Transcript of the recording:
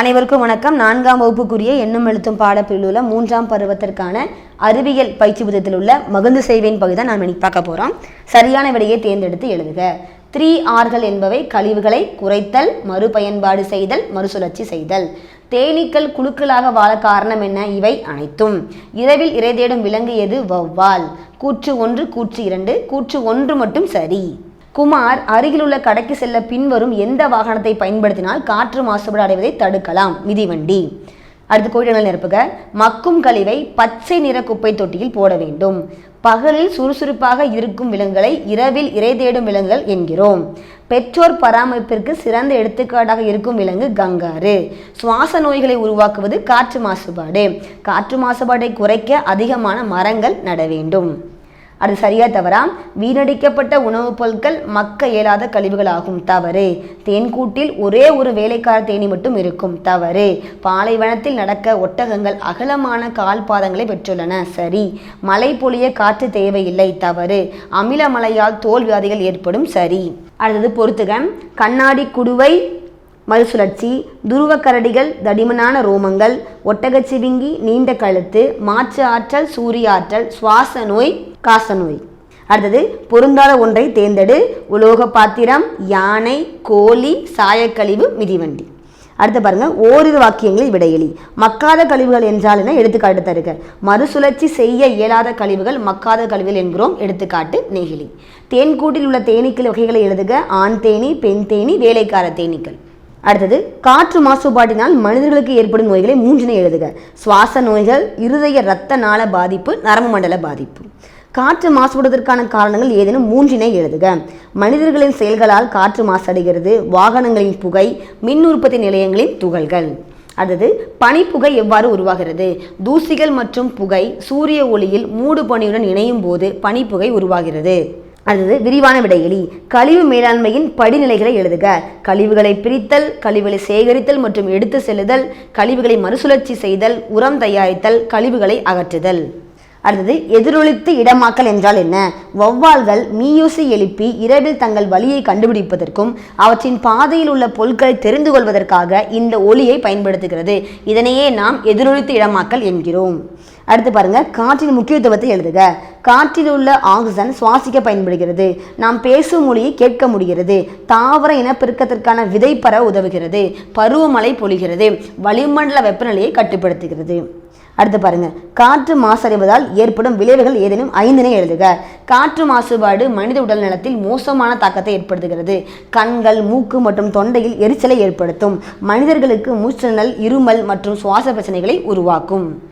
அனைவருக்கும் வணக்கம். நான்காம் வகுப்புக்குரிய எண்ணும் எழுத்தும் பாடப்பிரிவில் மூன்றாம் பருவத்திற்கான அறிவியல் பயிற்சி புத்தகத்தில் உள்ள மகிழ்ந்து செய்வேன் பகுதி தான் நாம் இன்னைக்கு பார்க்க போகிறோம் சரியான விடையை தேர்ந்தெடுத்து எழுதுக. த்ரீ ஆர்கள் என்பவை கழிவுகளை குறைத்தல் மறுபயன்பாடு செய்தல் மறுசுழற்சி செய்தல். தேனீக்கள் குழுக்களாக வாழ காரணம் என்ன? இவை அனைத்தும். இரவில் இறை தேடும் விலங்கு எது? வௌவால். கூற்று ஒன்று கூற்று இரண்டு கூற்று ஒன்று மட்டும் சரி. குமார் அருகிலுள்ள கடைக்கு செல்ல பின்வரும் எந்த வாகனத்தை பயன்படுத்தினால் காற்று மாசுபாடு அடைவதை தடுக்கலாம். மிதிவண்டி அடுத்து கோயில்கள் நிரப்புக. மக்கும் கழிவை பச்சை நிற குப்பை தொட்டியில் போட வேண்டும். பகலில் சுறுசுறுப்பாக இருக்கும் விலங்குகளை இரவில் இறை தேடும் விலங்குகள் என்கிறோம். பெற்றோர் பராமரிப்பிற்கு சிறந்த எடுத்துக்காட்டாக இருக்கும் விலங்கு கங்காரு. சுவாச நோய்களை உருவாக்குவது காற்று மாசுபாடு. காற்று மாசுபாட்டை குறைக்க அதிகமான மரங்கள் நட வேண்டும். அது சரியா தவறா? வீணடிக்கப்பட்ட உணவுப் பொருட்கள் மக்க இயலாத கழிவுகளாகும். தவறு. தேன்கூட்டில் ஒரே ஒரு வேலைக்கார தேனி மட்டும் இருக்கும். தவறு. பாலைவனத்தில் நடக்க ஒட்டகங்கள் அகலமான கால் பாதங்களை பெற்றுள்ளன. சரி. மழை பொழிய காற்று தேவையில்லை. தவறு. அமில மழையால் தோல் வியாதிகள் ஏற்படும். சரி. அடுத்தது பொறுத்துக கண்ணாடி குடுவை மறுசுழற்சி துருவ கரடிகள் தடிமனான ரோமங்கள் ஒட்டகச்சிவிங்கி நீண்ட கழுத்து மாற்று ஆற்றல் சூரிய ஆற்றல் சுவாச நோய் காசநோய். அடுத்தது பொருந்தாத ஒன்றை தேர்ந்தெடு. உலோக பாத்திரம் யானை கோழி சாயக்கழிவு மிதிவண்டி. அடுத்து பாருங்க ஓரிரு வாக்கியங்களில் விடையெளி மக்காத கழிவுகள் என்றால் என்ன? எடுத்துக்காட்டு தருக. மறுசுழற்சி செய்ய இயலாத கழிவுகள் மக்காத கழிவுகள் என்கிறோம். எடுத்துக்காட்டு நெகிழி. தேன்கூட்டில் உள்ள தேனீக்கள் வகைகளை எழுதுக. ஆண் தேனி பெண் தேனி வேலைக்கார தேனீக்கள். அடுத்தது காற்று மாசுபாட்டினால் மனிதர்களுக்கு ஏற்படும் நோய்களை மூன்றினை எழுதுக. சுவாச நோய்கள் இருதய இரத்த நாள பாதிப்பு நரம்பு மண்டல பாதிப்பு. காற்று மாசுபடுவதற்கான காரணங்கள் ஏதேனும் மூன்றினை எழுதுக. மனிதர்களின் செயல்களால் காற்று மாசடைகிறது வாகனங்களின் புகை மின் உற்பத்தி நிலையங்களின் துகள்கள். அடுத்தது பனிப்புகை எவ்வாறு உருவாகிறது? தூசிகள் மற்றும் புகை சூரிய ஒளியில் மூடு பனியுடன் இணையும் போது பனிப்புகை உருவாகிறது. அடுத்தது விரிவான விடையெளி. கழிவு மேலாண்மையின் படிநிலைகளை எழுதுக. கழிவுகளை பிரித்தல் கழிவுகளை சேகரித்தல் மற்றும் எடுத்து செல்லுதல் கழிவுகளை மறுசுழற்சி செய்தல் உரம் தயாரித்தல் கழிவுகளை அகற்றுதல். அடுத்தது எதிரொலித்து இடமாக்கல் என்றால் என்ன? வௌவால்கள் மீயூசி எழுப்பி இரவில் தங்கள் வழியை கண்டுபிடிப்பதற்கும் அவற்றின் பாதையில் உள்ள பொருட்களை தெரிந்து கொள்வதற்காக இந்த ஒளியை பயன்படுத்துகிறது. இதனையே நாம் எதிரொலித்து இடமாக்கல் என்கிறோம். அடுத்து பாருங்க காற்றின் முக்கியத்துவத்தை எழுதுக. காற்றில் உள்ள ஆக்சிஜன் சுவாசிக்க பயன்படுகிறது. நாம் பேசும் மொழியை கேட்க முடிகிறது. தாவர இனப்பெருக்கத்திற்கான விதை பெற உதவுகிறது. பருவமழை பொழிகிறது. வளிமண்டல வெப்பநிலையை கட்டுப்படுத்துகிறது. அடுத்து பாருங்க. காற்று மாசடைவதால் ஏற்படும் விளைவுகள் ஏதேனும்? ஐந்தினை எழுதுக. காற்று மாசுபாடு மனித உடல் நலத்தில் மோசமான தாக்கத்தை ஏற்படுத்துகிறது. கண்கள் மூக்கு மற்றும் தொண்டையில் எரிச்சலை ஏற்படுத்தும். மனிதர்களுக்கு மூச்சுணல் இருமல் மற்றும் சுவாச பிரச்சனைகளை உருவாக்கும்.